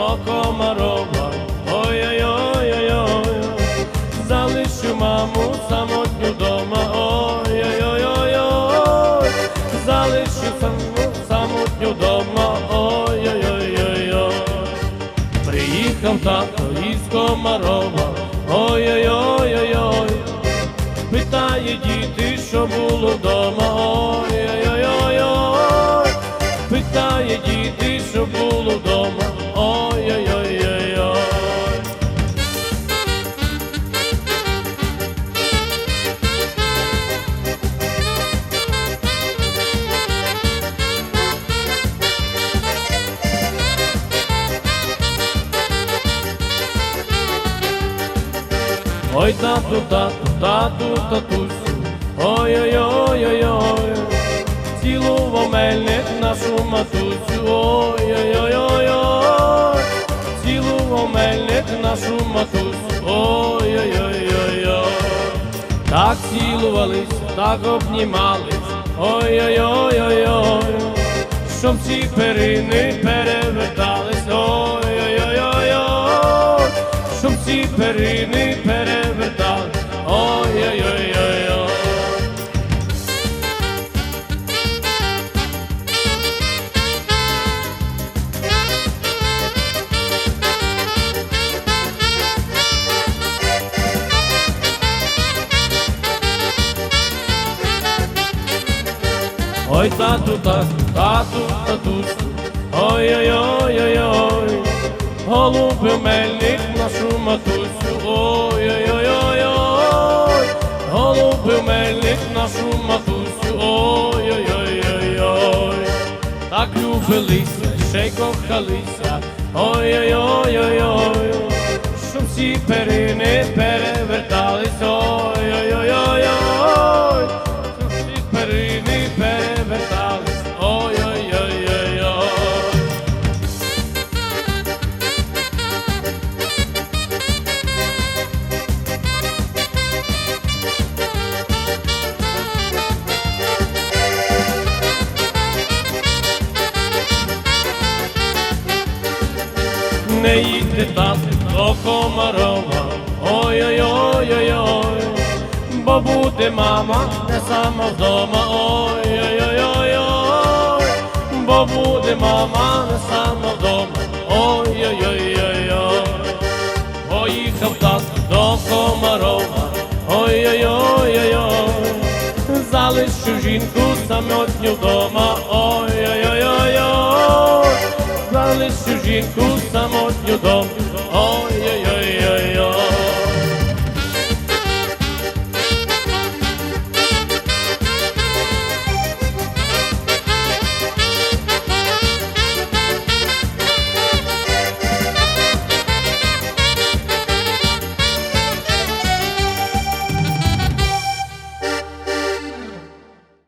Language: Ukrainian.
комарова, ой-ой-ой-ой-ой, залишу маму самотню дома, ой-ой-ой-ой-ой, залишу саму самотню дома, ой-ой-ой-ой-ой, приїхав тато із комарова, ой-ой-ой-ой-ой, питає діти, що було вдома, ой-ой-ой-ой-ой, питає діти, що було вдома. Ой, тату, тату, тату, татусю, ой-ой-ой-ой-ой, цілував мельник нашу матусю, цілував мельник нашу матусь, ой-ой-ой-ой-ой, так цілувались, так обнімались, ой-ой-ой-ой-ой, щоб ці перини перевертались, ой-ой-ой-ой-ой, щоб ці перини перевертали. Ой, тату, тату, тату, татусю, ой-ой-ой-ой-ой, голубив мельник нашу матусю, ой-ой-ой-ой-ой, голубив мельник нашу матусю, ой-ой-ой-ой-ой, так любилися, ще й кохалися, ой-ой-ой-ой-ой, щоб всі перини не їдьте тату до Комарова, ой-ой-ой-ой-ой, бо буде мама не сама вдома, ой-ой-ой-ой, бо буде мама не сама вдома, ой-ой-ой-ой-ой, поїхав тато до Комарова, ой-ой-ой-ой-ой, залишу жінку самотню вдома, ой-ой-ой-ой-ой, залишу жінку самотню дому, ой